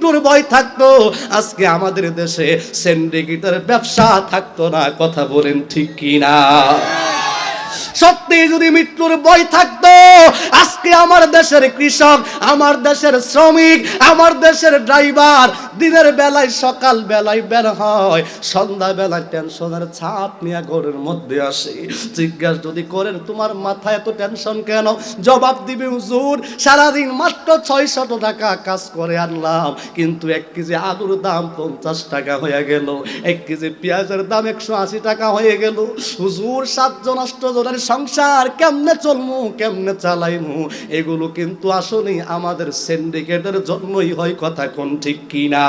মৃত্যুর ভয় থাকতো। আজকে আমাদের দেশে সেন্ডিকেটের ব্যবসা থাকতো না কথা বলেন ঠিক কিনা? সত্যি যদি মৃত্যুর ভয় থাকতো, আজকে আমার দেশের কৃষক, আমার দেশের শ্রমিক, আমার দেশের ড্রাইভার, দিনের বেলায়, সকাল বেলায় বের হয়, সন্ধ্যা বেলায় টেনশনের ছাপ নিয়ে ঘরের মধ্যে আসে। জিজ্ঞাসা যদি করেন, তোমার মাথায় এত টেনশন কেন? জবাব দিবে, হুজুর, সারাদিন মাত্র ছয়শত টাকা কাজ করে আনলাম, কিন্তু এক কেজি আলুর দাম পঞ্চাশ টাকা হয়ে গেল, এক কেজি পেঁয়াজের দাম একশো আশি টাকা হয়ে গেল। হুজুর, সাতজন আষ্টজনের সংসার কেমনে চলমু, কেমনে চালাইমু, এগুলো কিন্তু আসলে আমাদের সিন্ডিকেটের জন্যই হয়, কথা কোন ঠিক কিনা?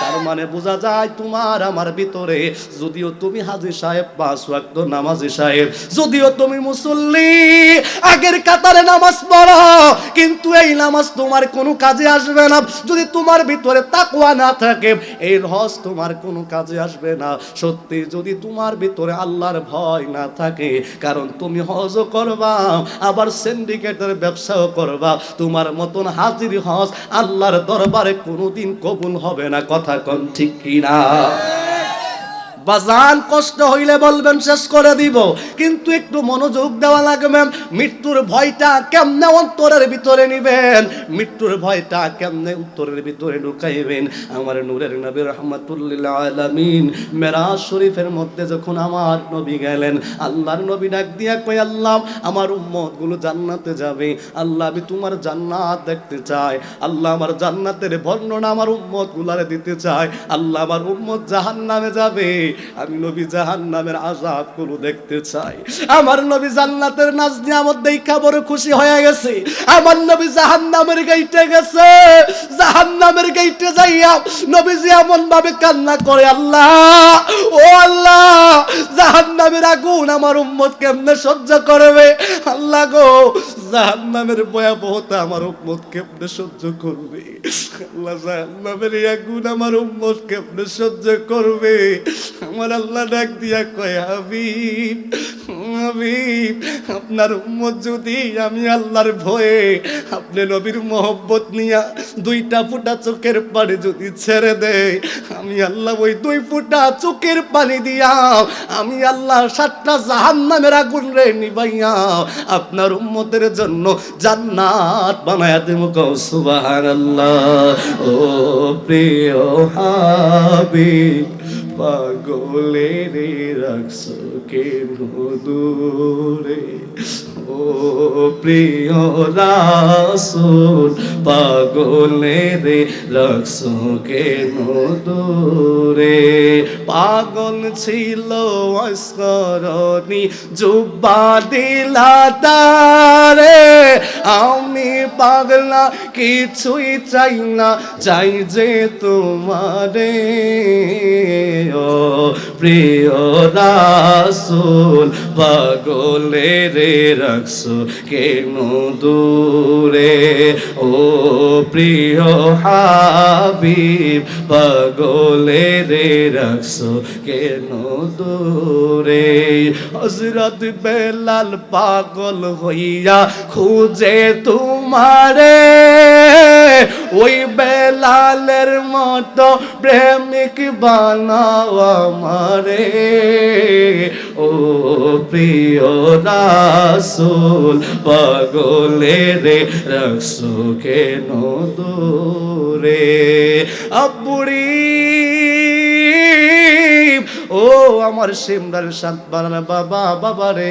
তার মানে বোঝা যায় তোমার আমার ভিতরে, যদিও তুমি হাজি সাহেব পাঁচ ওয়াক্ত নামাজি সাহেব, যদিও তুমি মুসল্লি, আগের কাতারে নামাজ পড়ো, কিন্তু এই নামাজ তোমার কোনো কাজে আসবে না। যদি তোমার ভিতরে তাকুয়া না থাকে এই রহস তোমার কোনো কাজে আসবে না। সত্যি যদি তোমার ভিতরে আল্লাহর ভয় না থাকে, কারণ তুমি হজও করবা, আবার সিন্ডিকেটের ব্যবসাও করবা, তোমার মতন হাজির হজ আল্লাহর দরবারে কোনোদিন কবুল হবে না। কথা কোন ঠিক কিনা? বাজান কষ্ট হইলে বলবেন, শেষ করে দিব। কিন্তু একটু মনোযোগ দেওয়া লাগবে মৃত্যুর ভয়টা কেমনে অন্তরের ভিতরে নিবেন? মৃত্যুর ভয়টা কেমনে উত্তরের ভিতরে ঢুকাইবেন? আমার নূরের নবী রহমাতুল্লাহ আলামিন মেরাজ শরীফের মধ্যে যখন আমার নবী গেলেন, আল্লাহর নবী ডাক দিয়া কই আল্লাহ, আমার উম্মতগুলো জান্নাতে যাবে। আল্লাহ, আমি তোমার জান্নাত দেখতে চাই। আল্লাহ, আমার জান্নাতের বর্ণনা আমার উম্মত গুলারে দিতে চাই। আল্লাহ, আমার উম্মত জাহান্নামে যাবে। আমি নবী জাহান্নামের আযাবগুলো দেখতে চাই। আমার নবী জান্নাতের নাজ নিয়ামত দেখা বড় খুশি হয়ে গেছে। আমার নবী জাহান্নামের গাইতে গেছে। জাহান্নামের গাইতে যাইয়া নবীজি এমন ভাবে কান্না করে, আল্লাহ, ও আল্লাহ, জাহান্নামের আগুন আমার উম্মত কেমনে সহ্য করবে? আল্লাহ গো জাহান্নামের ভয়াবহতা আমার উম্মত কেমনে সহ্য করবে? আল্লাহ জাহান্নামের আগুন আমার উম্মত কেমনে সহ্য করবে? আমার আল্লাহ ডাক দিয়া কয়, হাবিব হাবিব আপনার উম্মত যদি আমি আল্লাহর ভয়ে আপনি নবীর মোহব্বত নিয়া দুইটা ফুটা চোখের পানি যদি ছেড়ে দেয়, আমি আল্লাহ ওই দুই ফুটা চোখের পানি দিয়া আমি আল্লাহ সাতটা জাহান্নামের আগুন রে নিবাইয়া আপনার উম্মতের জন্য জান্নাত বানায়া দেব কও আল্লাহ ও প্রিয় হাবিব। পাগলে রে রাখছো কেন দূরে প্রিয় রাসুল পাগলে রে রাখছো কেন দূরে? পাগল ছিল অস্করণী, জুব্বা দিলা তারে। আমি পাগলা, কিছুই চাই না, চাই যে তোমারে। ও প্রিয় রাসুল পাগলে রে রাখছো কেন দূরে? ও প্রিয় হাবিব পাগলে রে রাখছো কেন দূরে? হজরত বেলাল পাগল হইয়া খুঁজে তোমারে। ওই বেলালের মতো প্রেমিক বানাও আমারে। ও প্রিয় রাসুল পাগলে রে রাখছো কেন দূরে? আব্বুরি ও আমার সিমরান শান্ত বানানা বাবা বাবা রে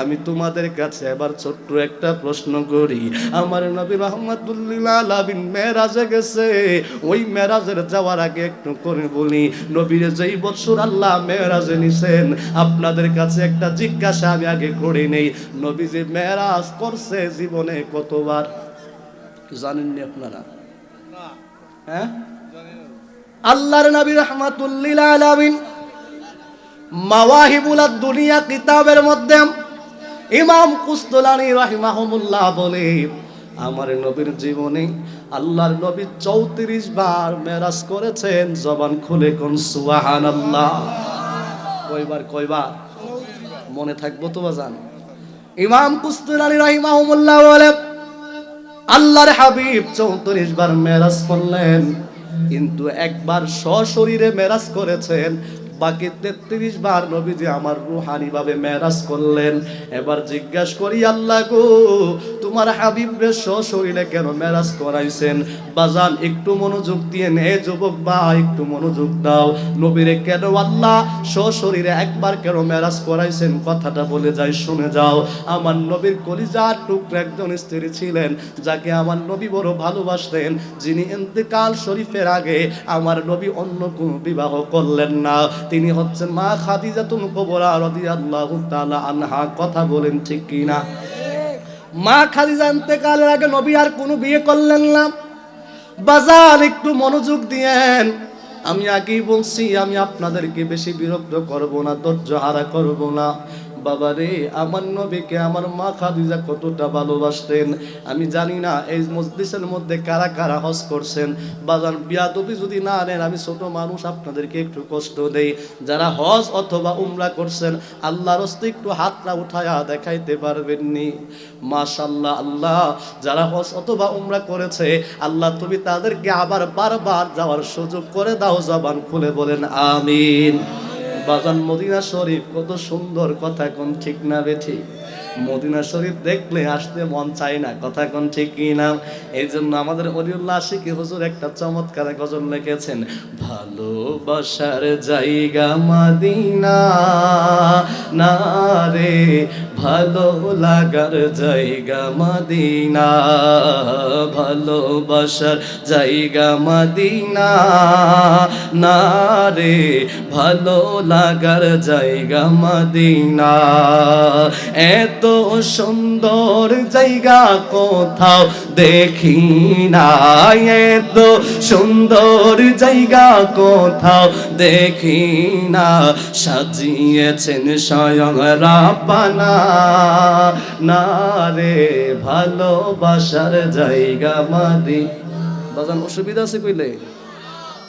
আমি তোমাদের কাছে এবার ছোট্ট একটা প্রশ্ন করি। আমার নবী রহমতুল্লাহ আলামিন মেরাজে গেছে। ওই মেরাজের যাওয়ার আগে একটু করে বলি নবীর যেই বছর আল্লাহ মেরাজে নিছেন আপনাদের কাছে একটা জিজ্ঞাসা আমি আগে করে নেই। নবী যে মেরাজ করছে জীবনে কতবার? জানেননি আপনারা? হ্যাঁ? আল্লাহর নবী রহমাতুল্লিল আলামিন মাওয়াহিবুল দুনিয়া কিতাবের মধ্যে ইমাম কুস্তলানি রাহিমাহুমুল্লাহ বলে, আমার নবীর জীবনে আল্লাহর নবী চৌত্রিশ বার মেরাজ করেছেন, জবান খুলে কোন সুবাহান আল্লাহ কয়বার কয়বার? মনে থাকব তো বাজান। ইমাম কুস্তলানি রাহিমাহুমুল্লাহ বলে, আল্লাহর হাবিব চৌত্রিশ বার মেরাজ করলেন, কিন্তু একবার সশরীরে মেরাজ করেছেন বাকি তেত্রিশ বার নবীজি আমার রুহানি ভাবে মেরাজ করলেন। এবার জিজ্ঞাসা করি, আল্লাহ গো, তোমার হাবিব রে সশরীরে কেন মেরাজ করাইছেন? বাজান, একটু মনোযোগ দিয়ে নে, যুবক বা একটু মনোযোগ দাও। নবীরে কেন আল্লাহ সশরীরে একবার কেন মেরাজ করাইছেন? কথাটা বলে যাই, শুনে যাও। আমার নবীর কলিজার টুকরা একজন স্ত্রী ছিলেন, যাকে আমার নবী বড় ভালোবাসতেন। যিনি ইন্তেকাল শরীফের আগে আমার নবী অন্য কোনো বিবাহ করলেন না। তিনি হচ্ছেন মা খাদিজাতুল কুবরা রাদিয়াল্লাহু তাআলা আনহা। কথা বলেন ঠিক কি না মা খাদিজা ইন্তেকালের আগে নবী আর কোনো বিয়ে করলেন না। বাজার একটু মনোযোগ দিয়েন। আমি আগেই বলছি, আমি আপনাদেরকে বেশি বিরক্ত করব না, ধৈর্য হারা করব না। বাবা রে আমার নবীকে, আমার মা খাদিজা কতটা ভালোবাসতেন? আমি জানি না, এই মসজিদের মধ্যে কারা কারা হজ করছেন? বাজার বিয়াদবি যদি না নেন, আমি ছোট মানুষ, আপনাদেরকে একটু কষ্ট দেই। যারা হজ অথবা উমরা করছেন, আল্লাহর হস্তে একটু হাতটা উঠায়া দেখাইতে পারবেননি। মাশাল্লাহ আল্লাহ, যারা হজ অথবা উমরা করেছে, আল্লাহ তুমি তাদেরকে আবার বারবার যাওয়ার সুযোগ করে দাও, জবান খুলে বলেন, আমিন। বাগান মদিনা শরীফ কত সুন্দর কথা কোন ঠিক না বে ঠিক। মদিনা শরীফ দেখলে আসতে মন চায় না। কথা কোন ঠিক কি না? এই জন্য আমাদের অলিউল্লাহ আশিকি হুজুর একটা চমৎকার গজল লিখেছেন, ভালোবাসার জায়গা মাদিনা, না রে ভালো লাগার জায়গা মাদিনা, ভালোবাসার জায়গা মাদিনা, না রে ভালো লাগার জায়গা মাদিনা। এত সুন্দর জায়গা কোথাও দেখি না এত সুন্দর জায়গা কোথাও দেখি না। সাজিয়েছেন স্বয়ং রাপানা। না রে, ভালোবাসার জায়গা মাদি। বাজান, অসুবিধা আছে কইলে?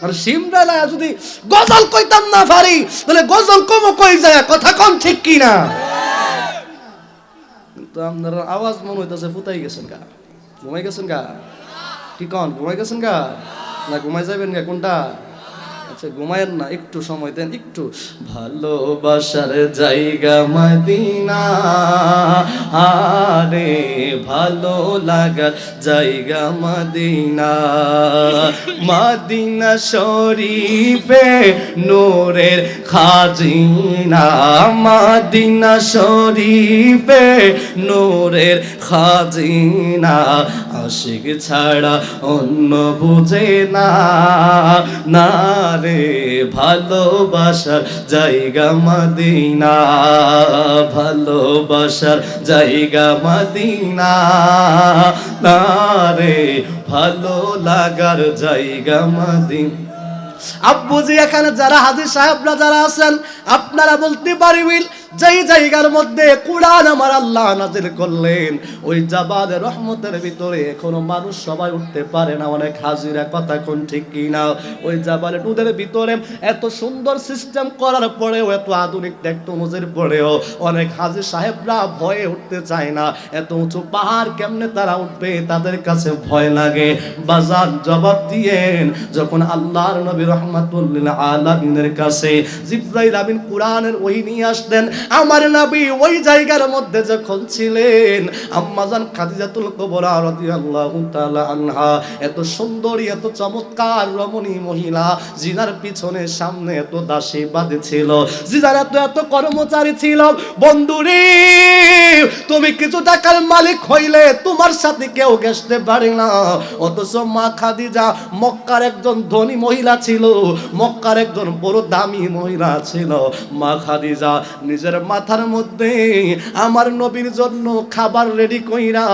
আর সিমরালা যদি গজল কইতাম না পারি, তাহলে গজল কম কই যায়? কথা কম ঠিক কি কিন্তু আপনার আওয়াজ মনে হইতেছে ফুতাই গেছেন গা। ঘুমাই গেছেন গা? কি কন, ঘুমাই গেছেন গা? না ঘুমাই যাবেন গা, কোনটা? আচ্ছা ঘুমায়েন না, একটু সময় দেন, একটু। ভালোবাসার জায়গা মদিনা। আরে, ভালো লাগার জায়গা মদিনা। মদিনা শরীফে নূরের খাজিনা। মদিনা শরীফে নূরের খাজিনা। আশিক ছাড়া অন্য বুঝে না। না রে, ভালোবাসার জায়গা মদিনা, ভালোবাসার জায়গা মদিনা। না রে, ভালো লাগার জায়গা মদিনা। আব্বুজি এখানে যারা হাজির সাহেবরা যারা আছেন, আপনারা বলতে পারবেন যেই জায়গার মধ্যে কুরআন আমার আল্লাহ নাজিল করলেন, ওই জাবাদ রহমতের ভিতরে এখনও মানুষ সবাই উঠতে পারে না, অনেক হাজিরা, কথা কোন ঠিক কি না ওই জাবালে টুদের ভিতরে এত সুন্দর সিস্টেম করার পরেও, এত আধুনিক টেকনোলজির পরেও অনেক হাজির সাহেবরা ভয়ে উঠতে চায় না। এত উঁচু পাহাড় কেমনে তারা উঠবে, তাদের কাছে ভয় লাগে। বাজার জবাব দিয়েন, যখন আল্লাহর নবী রহমাতুল্লিল আলামিনের কাছে জিব্রাইল আমিন কোরআনের ওই নিয়ে আসতেন আমার নবী ওই জায়গার মধ্যে যখন ছিলেন আম্মাজান খাদিজাতুল কুবরা রাদিয়াল্লাহু তাআলা আনহা, এত সুন্দরী, এত চমৎকার রমণী মহিলা, জিনার পিছনে সামনে এত দাসী বাদে ছিল জিনার এত এত কর্মচারী ছিল। বন্ধুরে, তুমি কিছু টাকার মালিক হইলে তোমার সাথে কেউ গেছতে পারে না। অথচ মা খাদিজা মক্কার একজন ধনী মহিলা ছিল, মক্কার একজন বড় দামি মহিলা ছিল। মা খাদিজা নিজের মাথার মধ্যে আমার নবীর জন্য খাবার রেডি কইরা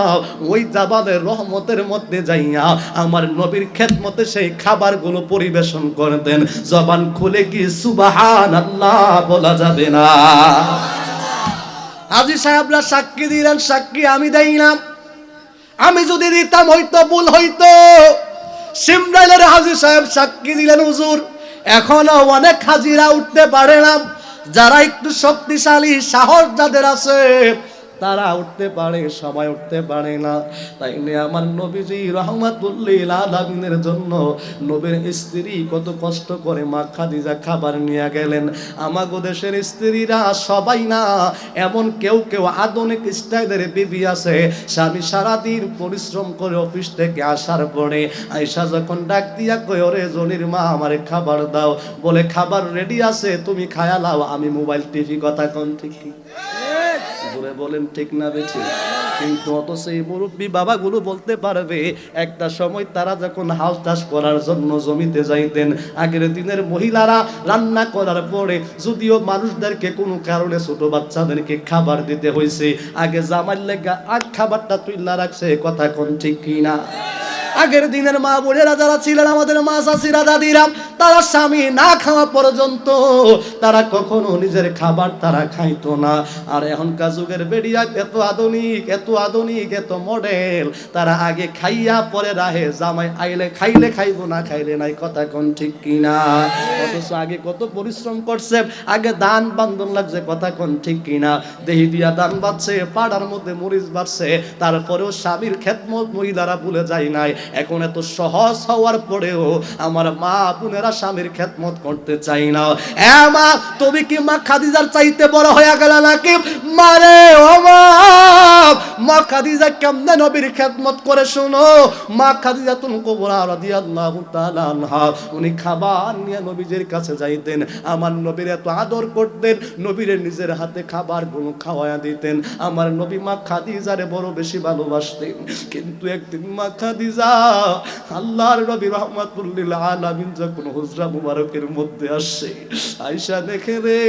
ওই জাবাদের রহমতের মধ্যে যাইয়া আমার নবীর খেদমতে সেই খাবারগুলো পরিবেশন করতেন। জবান খুলে কি সুবাহান আল্লাহ বলা যাবে না? আজি সাহেবরা সাক্ষী দিলেন, সাক্ষী আমি দেই না আমি যদি দিতাম হয়তো ভুল হইতো। সিমরাইলের হাজি সাহেব সাক্ষী দিলেন, হুজুর। এখনও অনেক হাজিরা উঠতে পারে না। যারা একটু শক্তিশালী সাহস যাদের আছে তারা উঠতে পারে, সবাই উঠতে পারে না। তাই নিয়ে আমার নবীজি রহমাতুল্লিল আলামিনের জন্য নবীর স্ত্রী কত কষ্ট করে মা খাদিজা খাবার নিয়ে গেলেন। আমাগো দেশের স্ত্রীরা সবাই না, এমন কেউ কেউ আধুনিক স্টাইলের বিবি আছে। স্বামী সারাদিন পরিশ্রম করে অফিস থেকে আসার পরে আয়সা যখন ডাক দিয়া কই ওরে জনির মা, আমারে খাবার দাও। বলে, খাবার রেডি আছে, তুমি খায়া লাও, আমি মোবাইল টিভি কথা কোন ঠিক কি জোরে বলেন ঠিক না বেঠি। কিন্তু অত সেই মুরব্বী বাবাগুলো বলতে পারবে, একটা সময় তারা যখন হাল চাষ করার জন্য জমিতে যাইতেন, আগের দিনের মহিলারা রান্না করার পরে যদিও মানুষদেরকে কোনো কারণে ছোট বাচ্চাদেরকে খাবার দিতে হয়েছে আগে জামার লেগা আগ খাবারটা তুইলা রাখছে কথা কোন ঠিক কিনা? আগের দিনের মা বোনেরা যারা ছিলেন, আমাদের মা চাষিরা, দাদিরা, তারা স্বামী না খাওয়া পর্যন্ত তারা কখনো নিজের খাবার তারা খাইতো না। আর এখনকার যুগের বেরিয়া এত আধুনিক এত আধুনিক, এত মডেল তারা আগে খাইয়া পরে রাহে জামাই আইলে খাইলে খাইবো, না খাইলে নাই, কথা কোন ঠিক কিনা? অথচ আগে কত পরিশ্রম করছে, আগে দান বান্ধন লাগছে, কথা কোন ঠিক কিনা? দেহি দিয়া দান বাড়ছে, পাড়ার মধ্যে মরিচ বাড়ছে, তারপরেও স্বামীর খেদমত মহিলারা ভুলে যায় নাই। এখন এত সহজ হওয়ার পরেও আমার মা বোনেরা স্বামীর খেদমত করতে চাই না। এ মা, তুমি কি মা খাদিজার চাইতে বড় হয়ে গেল নাকি? মারে ও মা মা খাদিজা কেমনে নবীর খেদমত করে শোনো? মা খাদিজা তুন কবরা রাদিয়াল্লাহু তাআলা উনি খাবার নিয়ে নবীজির কাছে যাইতেন, আমার নবীর এত আদর করতেন, নবীর নিজের হাতে খাবারগুলো খাওয়ায়া দিতেন। আমার নবী মা খাদিজারে বড় বেশি ভালোবাসতেন, কিন্তু একদিন মা খাদিজা আল্লাহর নবী রহমাতুল্লিল আলামিন যখন হুজরা মুবারকের মধ্যে আসে আয়সা দেখে রে,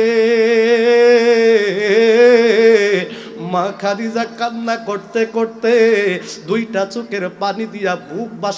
মা খাদিজা কান্না করতে করতে দুইটা চোখের পানি দিয়া বুক বাস